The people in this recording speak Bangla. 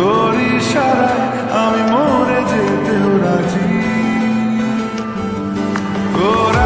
তোর ইশারায় আমি মরে যেতেও রাজি। তোরা